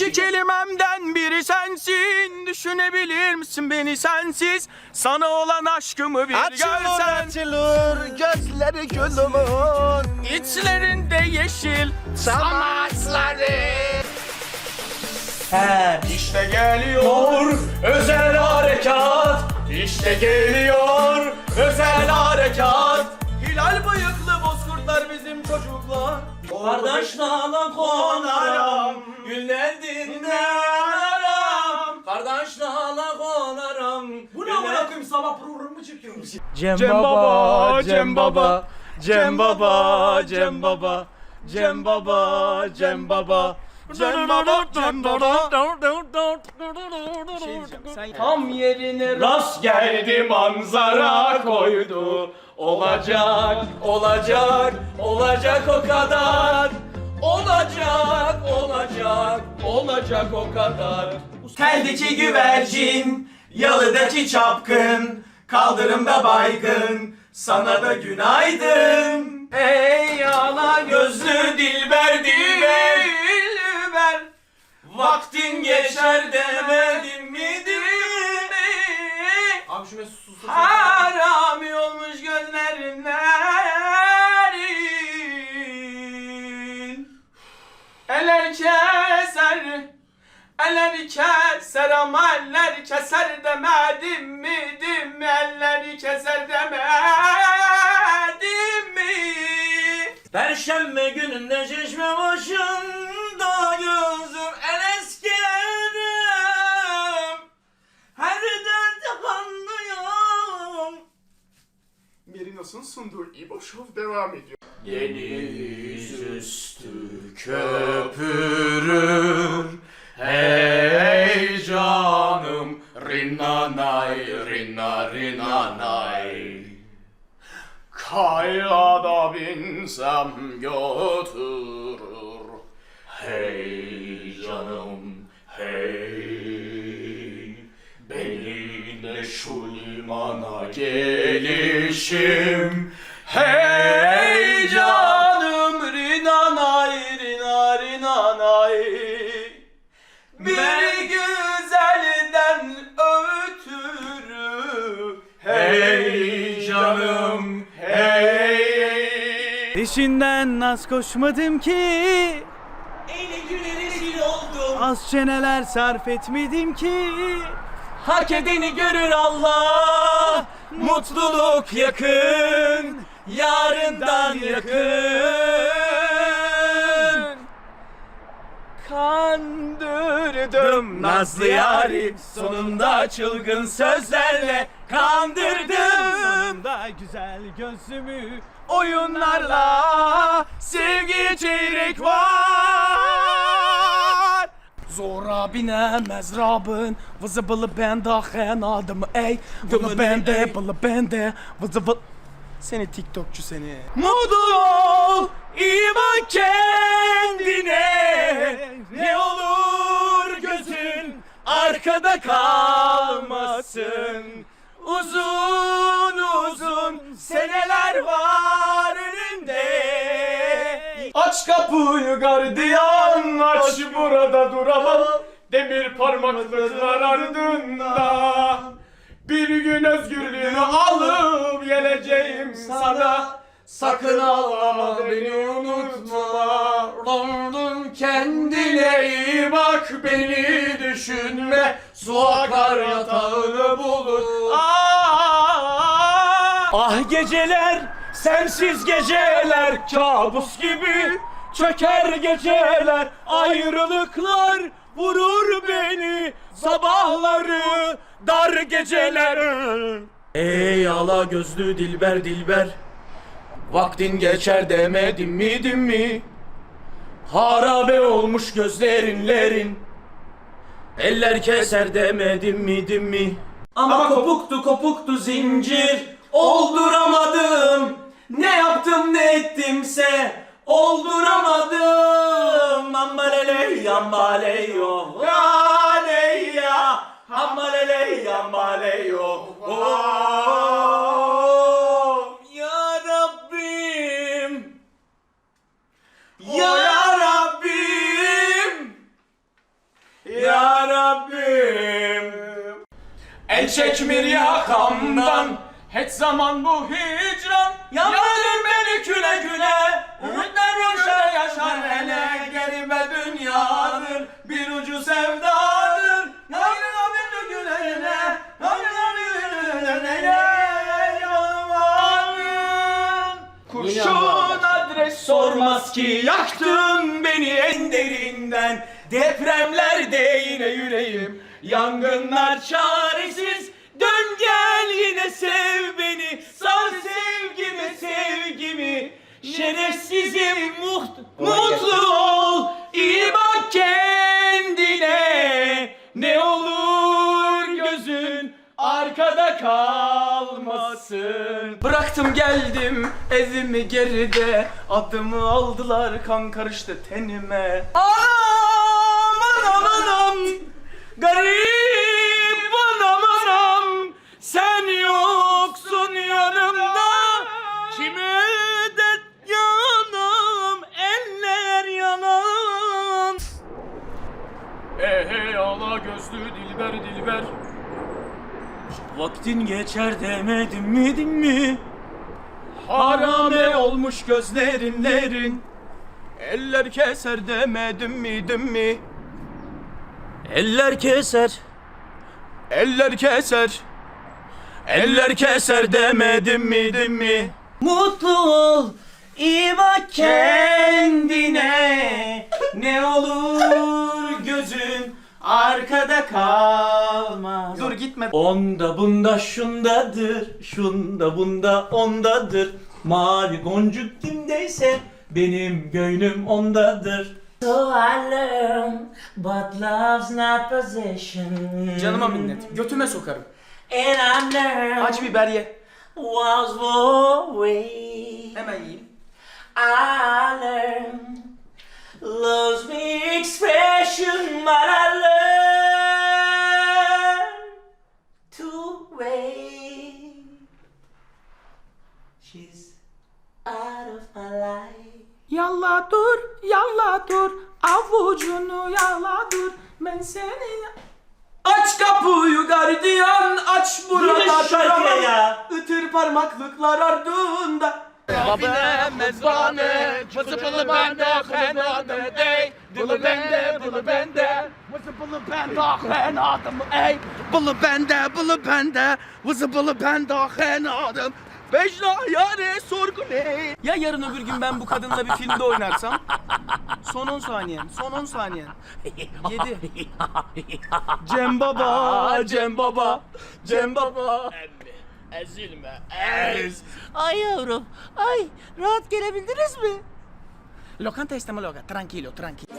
İki kelimemden biri sensin. Düşünebilir misin beni sensiz? Sana olan aşkımı bir görsen. açılır gözleri gülümün İçlerinde yeşil Samaçları. İşte geliyor özel harekat. İşte geliyor özel harekat. Hilal bıyıklı bozkurtlar bizim çocuklar. Kardeş dağla konarım Güllerdinde araram. Kardeş lala konaram. Bu ne amına koyayım sabah programı çekiyormuş. Cem, Cem baba, Cem baba, Cem baba, Cem baba, Cem baba, Cem baba. Cem baba, Cem baba. Tam yerine rast geldi manzara koydu. Olacak, olacak, olacak o kadar. Olacak, olacak, olacak o kadar. Teldeki güvercin, yalıdaki çapkın, kaldırımda baygın, sana da günaydın. Ey yala gözlü dilber dilber, dilber. Vaktin geçer demedim mi? Abi şu Mesut. Harami olmuş Eller keser ama eller keser demedim mi? Dim mi? Eller keser demedim mi? Perşembe gününde çeşme başında gözüm el eskerim. Her derde kanlıyorum Merinos'un sunduğu İbo Show devam ediyor. Deniz üstü köpürür Kaylada binsem götürür. Hey canım hey. Benim de şu limana gelişim. Hey Peşinden naz koşmadım ki. Eli güne rezil oldum. Az çeneler sarf etmedim ki. Hak edeni görür Allah. Mutluluk yakın Yarından yakın. Kandırdım Nazlı yari Sonunda çılgın sözlerle Kandırdım. Sonunda güzel gözümü Oyunlarla Sevgi çeyrek var. Zora binemez Rabın Vızı bılı bende ahen adımı ey. Vılı bende bılı bende Vızı Seni TikTokçu seni. Mutlu ol, iyi bak kendine. Ne olur gözün arkada kalmasın Uzun uzun seneler var önünde Aç kapıyı gardiyan aç burada duramam Demir parmaklıklar ardında. Bir gün özgürlüğümü alıp geleceğim sana. Sakın ağlama beni unutma. Lordum kendine iyi bak beni düşünme. Su akar yatağını bulur. Ah, ah geceler sensiz geceler Kabus gibi çöker geceler. Ayrılıklar vurur beni Sabahları dar geceler. Ey ala gözlü dilber dilber Vaktin geçer demedim mi dim mi? Harabe olmuş gözlerinlerin Eller keser demedim mi dim mi? Ama kopuktu kopuktu zincir Olduramadım. Ne yaptım ne ettimse Olduramadım. Ambalele yambale yo Yale ya. Ambalele yambale yo Oh, Ya Rabbim. Ya Rabbim. Ya Rabbim. El çekmir yakamdan Hiç zaman bu hicran Yandırır beni küle küle Ümitler yaşar yaşar hele Gerime dünyadır. Bir ucu sevdadır. Yandırır beni küle küle Yandırır beni küle Yalvarırım? Kurşun adres sormaz ki. Yaktın beni en derinden. Depremlerde yine yüreğim. Yangınlar yine sev beni Sar sevgimi sevgimi. Şerefsizim muht mutlu ol. İyi bak kendine. Ne olur gözün arkada kalmasın. Bıraktım geldim evimi geride. Adımı aldılar kan karıştı tenime. Anam anam anam. Garip Sen yoksun yanımda. Kime dert yanam Eller yanam Hey hey ala gözlü dilber dilber. Vaktin geçer demedim mi din mi? Harame olmuş gözlerinlerin Eller keser demedim mi din mi? Eller keser. Eller keser Eller keser demedim mi din mi? Mutlu ol iyi bak kendine Ne olur gözün arkada kalmaz Dur gitme Onda bunda şundadır Şunda bunda ondadır Mavi goncuk kimdeyse Benim gönlüm ondadır So I learned, but love's not possession. Canıma minnet. Götüme sokarım. And I learned Aç biber ye. was way. Hemen yiyeyim. I learned love's big expression, but I learned to wait. She's out of my life. Yalla dur, yalla dur, avucunu yala dur. Ben seni... Aç kapıyı gardiyan, aç burada duramam. ya. Itır parmaklıklar ardında. Abine mezbane, vızıpılı bende, fenadım ey. Bılı bende, bılı bende, vızıpılı bende, fenadım ey. Bılı bende, bılı bende, vızıpılı bende, fenadım. Bejna yare sorgu ne? Ya yarın öbür gün ben bu kadınla bir filmde oynarsam? Son 10 saniyen, son 10 saniyen. 7. Cem Baba, Cem Baba, Cem Baba. Ezilme, ez. Ay yavrum, ay rahat gelebildiniz mi? Lokanta isteme loca, tranquilo, tranquilo.